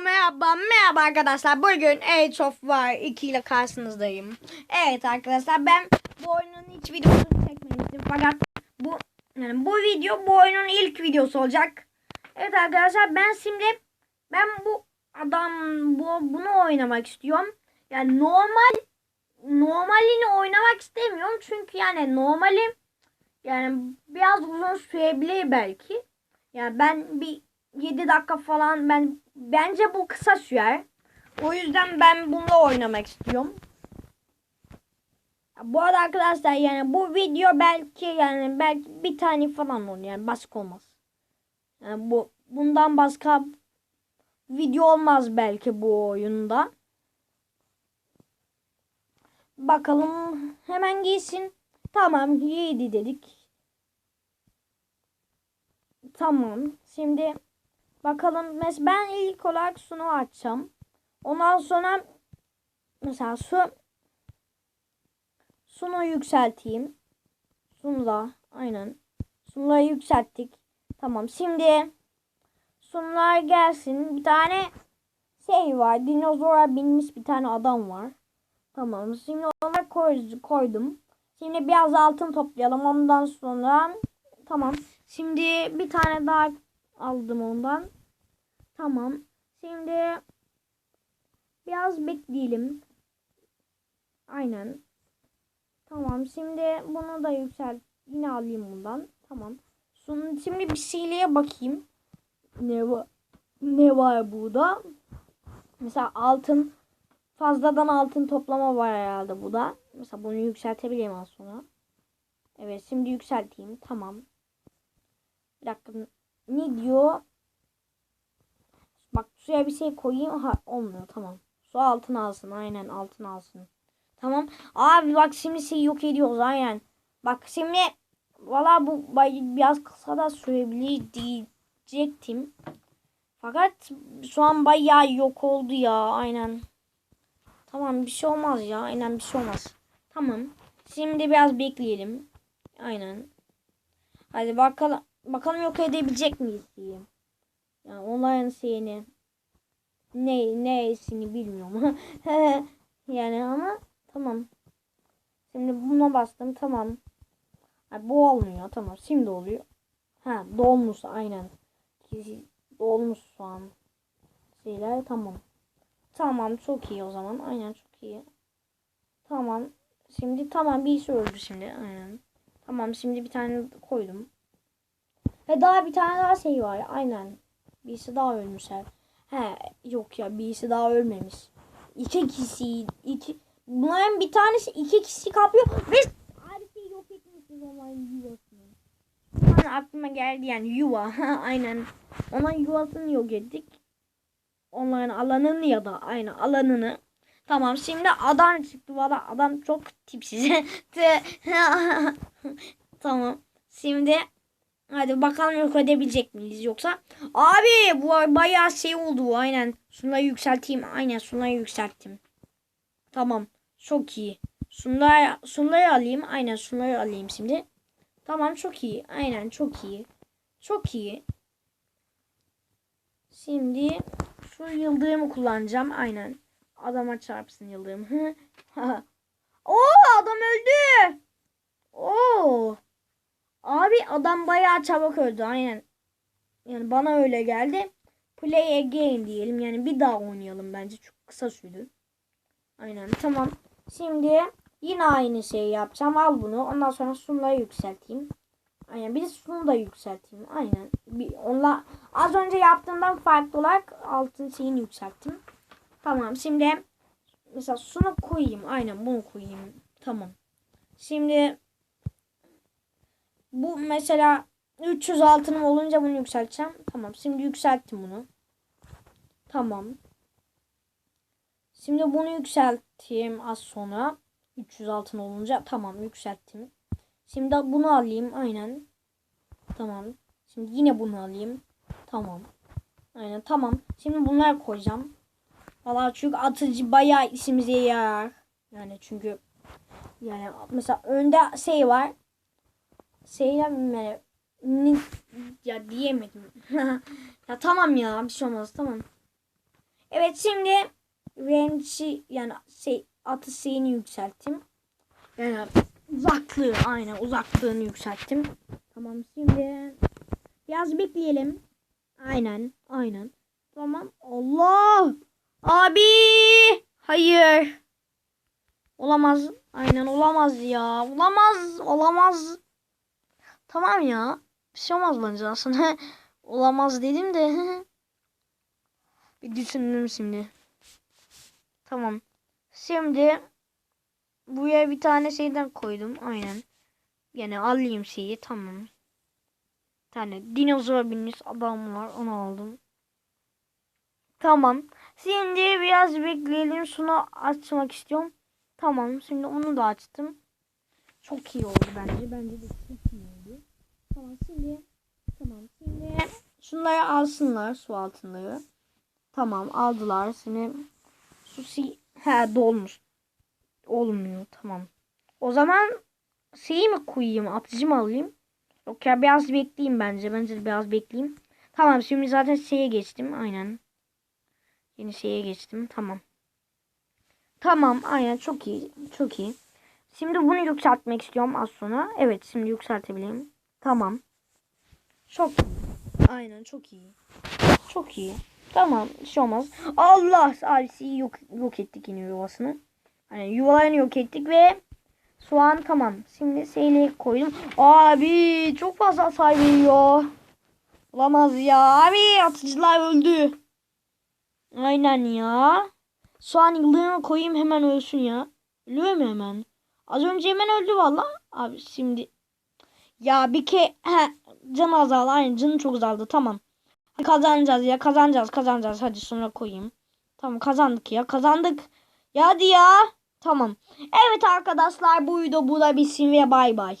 merhaba, merhaba arkadaşlar. Bugün Age of War 2 ile karşınızdayım. Evet arkadaşlar ben bu oyunun hiç videosunu çekmemiştim. Fakat bu yani bu video bu oyunun ilk videosu olacak. Evet arkadaşlar ben şimdi ben bu adam bu bunu oynamak istiyorum. Yani normal normalini oynamak istemiyorum. Çünkü yani normali yani biraz uzun sürebilir belki. Yani ben bir 7 dakika falan ben bence bu kısa sürer. O yüzden ben bununla oynamak istiyorum. Bu arada arkadaşlar yani bu video belki yani belki bir tane falan olur yani basit olmaz. Yani bu bundan başka video olmaz belki bu oyunda. Bakalım hemen giysin. Tamam 7 dedik. Tamam. Şimdi bakalım. Mesela ben ilk olarak sunu açacağım. Ondan sonra mesela su sunu yükselteyim. Sunu da aynen. Sunuları yükselttik. Tamam. Şimdi sunular gelsin. Bir tane şey var. Dinozora binmiş bir tane adam var. Tamam. Şimdi koy, koydum. Şimdi biraz altın toplayalım. Ondan sonra tamam. Şimdi bir tane daha aldım ondan. Tamam. Şimdi biraz bekleyelim. Aynen. Tamam. Şimdi bunu da yükselt. Yine alayım bundan. Tamam. Şimdi bir şeyliğe bakayım. Ne var? Ne var burada? Mesela altın fazladan altın toplama var herhalde bu da. Mesela bunu yükseltebileyim az sonra. Evet şimdi yükselteyim. Tamam. Bir dakika. Ne diyor? Bak suya bir şey koyayım. Ha olmuyor tamam. Su altın alsın. Aynen altın alsın. Tamam. Abi bak şimdi şey yok ediyoruz aynen. Bak şimdi valla bu biraz kısa da sürebilir diyecektim. Fakat şu an bayağı yok oldu ya aynen. Tamam bir şey olmaz ya. Aynen bir şey olmaz. Tamam. Şimdi biraz bekleyelim. Aynen. Hadi bakalım. Bakalım yok edebilecek miyiz diyeyim. Yani onların şeyini ne nesini bilmiyorum. yani ama tamam. Şimdi buna bastım tamam. Ha, bu olmuyor tamam. Şimdi oluyor. Ha dolmuş aynen. Dolmuş şu an. Şeyler tamam. Tamam çok iyi o zaman. Aynen çok iyi. Tamam. Şimdi tamam bir iş öldü şimdi. Aynen. Tamam şimdi bir tane koydum. Ve daha bir tane daha şey var. Aynen. Birisi daha ölmüş her. He yok ya birisi daha ölmemiş. İki kişi iki bunların bir tanesi iki kişi kapıyor ve harisi yok etmişiz onların yuvasını. Yani aklıma geldi yani yuva. aynen. Onların yuvasını yok ettik. Onların alanını ya da aynı alanını. Tamam şimdi adam çıktı. Valla adam çok tipsiz. tamam. Şimdi hadi bakalım yok edebilecek miyiz yoksa. Abi bu bayağı şey oldu aynen. Şunları yükselteyim. Aynen şunları yükselttim. Tamam. Çok iyi. Şunları, şunları alayım. Aynen şunları alayım şimdi. Tamam çok iyi. Aynen çok iyi. Çok iyi. Şimdi şu yıldırımı kullanacağım. Aynen. Adama çarpsın yıldırım. Oo adam öldü. Oo. Abi adam bayağı çabuk öldü. Aynen. Yani bana öyle geldi. Play again diyelim. Yani bir daha oynayalım bence. Çok kısa sürdü. Aynen. Tamam. Şimdi yine aynı şeyi yapacağım. Al bunu. Ondan sonra sunları yükselteyim. Aynen. Bir de sunu da yükselteyim. Aynen. Bir, onunla az önce yaptığımdan farklı olarak altın şeyini yükselttim. Tamam. Şimdi mesela sunu koyayım. Aynen bunu koyayım. Tamam. Şimdi bu mesela 300 altınım olunca bunu yükselteceğim. Tamam. Şimdi yükselttim bunu. Tamam. Şimdi bunu yükselteyim az sonra. 300 altın olunca tamam yükselttim. Şimdi bunu alayım aynen. Tamam. Şimdi yine bunu alayım. Tamam. Aynen tamam. Şimdi bunları koyacağım. Valla çünkü atıcı bayağı işimize yarar. Yani çünkü yani mesela önde şey var. Ne, ya diyemedim. ya tamam ya bir şey olmaz tamam. Evet şimdi range'i yani şey atış şeyini yükselttim. Yani uzaklığı aynen uzaklığını yükselttim. Tamam şimdi biraz bekleyelim. Aynen aynen. Tamam. Allah. Abi. Hayır. Olamaz. Aynen olamaz ya. Olamaz. Olamaz. Tamam ya. Bir şey olmaz bence aslında. olamaz dedim de. bir düşündüm şimdi. Tamam. Şimdi buraya bir tane şeyden koydum. Aynen. Yine alayım şeyi. Tamam. Bir tane dinozor binmiş adam var. Onu aldım. Tamam. Şimdi biraz bekleyelim. Şunu açmak istiyorum. Tamam. Şimdi onu da açtım. Çok iyi oldu bence. Bence de. Tamam şimdi. Tamam şimdi. Şunları alsınlar su altınları. Tamam aldılar. Şimdi su si he dolmuş. Olmuyor tamam. O zaman şeyi mi koyayım? Atıcı mı alayım? Yok ya biraz bekleyeyim bence. Bence biraz bekleyeyim. Tamam şimdi zaten şeye geçtim. Aynen. Yeni şeye geçtim. Tamam. Tamam aynen çok iyi. Çok iyi. Şimdi bunu yükseltmek istiyorum az sonra. Evet şimdi yükseltebileyim. Tamam. Çok. Aynen çok iyi. Çok iyi. Tamam bir şey olmaz. Allah Alice'i yok, yok ettik yine yuvasını. Hani yuvalarını yok ettik ve soğan tamam. Şimdi seni koydum. Abi çok fazla hasar veriyor. Olamaz ya. Abi atıcılar öldü. Aynen ya. Soğan yıldığını koyayım hemen ölsün ya. Ölüyor mu hemen? Az önce hemen öldü valla. Abi şimdi. Ya bir ke he, can azaldı. Aynen canı çok azaldı. Tamam. Kazanacağız ya. Kazanacağız kazanacağız. Hadi sonra koyayım. Tamam kazandık ya. Kazandık. Ya hadi ya. Tamam. Evet arkadaşlar bu video burada bitsin ve bay bay.